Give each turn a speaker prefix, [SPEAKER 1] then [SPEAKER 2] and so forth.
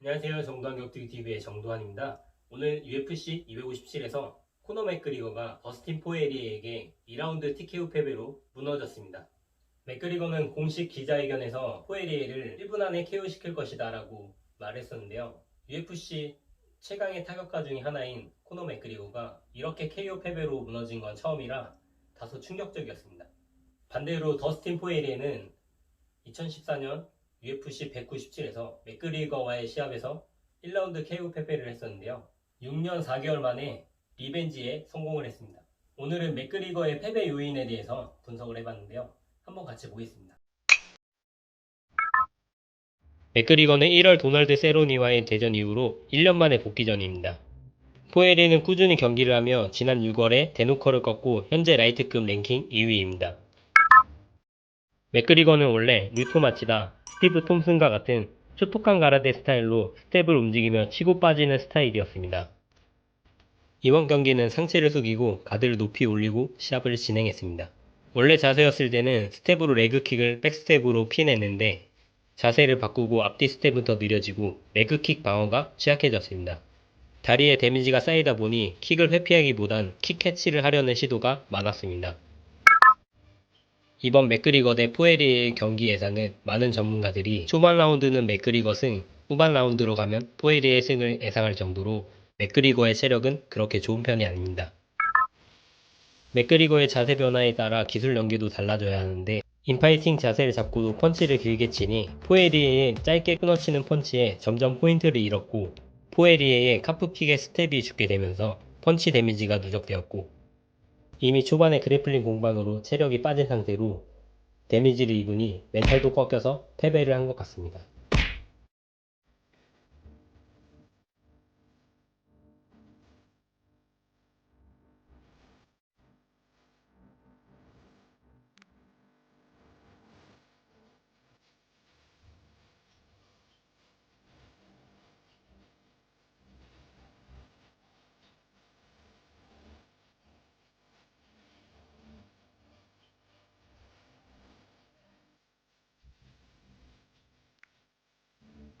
[SPEAKER 1] 안녕하세요. 정도한 격투기 TV의 정도한입니다. 오늘 UFC 257에서 코너 맥그리거가 더스틴 포에리에게 2라운드 TKO 패배로 무너졌습니다. 맥그리거는 공식 기자회견에서 포에리에를 1분 안에 KO 시킬 것이다 라고 말했었는데요. UFC 최강의 타격가 중의 하나인 코너 맥그리거가 이렇게 KO 패배로 무너진 건 처음이라 다소 충격적이었습니다. 반대로 더스틴 포에리에는 2014년 UFC 197에서 맥그리거와의 시합에서 1라운드 KO 패배를 했었는데요. 6년 4개월 만에 리벤지에 성공을 했습니다. 오늘은 맥그리거의 패배 요인에 대해서 분석을 해봤는데요. 한번 같이 보겠습니다. 맥그리거는 1월 도널드 세로니와의 대전 이후로 1년 만에 복귀 전입니다. 포에리는 꾸준히 경기를 하며 지난 6월에 데노커를 꺾고 현재 라이트급 랭킹 2위입니다. 맥그리거는 원래 루토 마치다 스티브 톰슨과 같은 초톡한 가라데 스타일로 스텝을 움직이며 치고 빠지는 스타일이었습니다. 이번 경기는 상체를 숙이고 가드를 높이 올리고 시합을 진행했습니다. 원래 자세였을 때는 스텝으로 레그킥을 백스텝으로 피해냈는데 자세를 바꾸고 앞뒤 스텝은 더 느려지고 레그킥 방어가 취약해졌습니다. 다리에 데미지가 쌓이다 보니 킥을 회피하기보단 킥 캐치를 하려는 시도가 많았습니다. 이번 맥그리거 대 포에리의 경기 예상은 많은 전문가들이 초반 라운드는 맥그리거 승, 후반 라운드로 가면 포에리의 승을 예상할 정도로 맥그리거의 체력은 그렇게 좋은 편이 아닙니다. 맥그리거의 자세 변화에 따라 기술 연계도 달라져야 하는데 인파이팅 자세를 잡고도 펀치를 길게 치니 포에리에의 짧게 끊어치는 펀치에 점점 포인트를 잃었고 포에리에의 카프픽의 스텝이 죽게 되면서 펀치 데미지가 누적되었고 이미 초반에 그래플링 공방으로 체력이 빠진 상태로 데미지를 입으니 멘탈도 꺾여서 패배를 한 것 같습니다.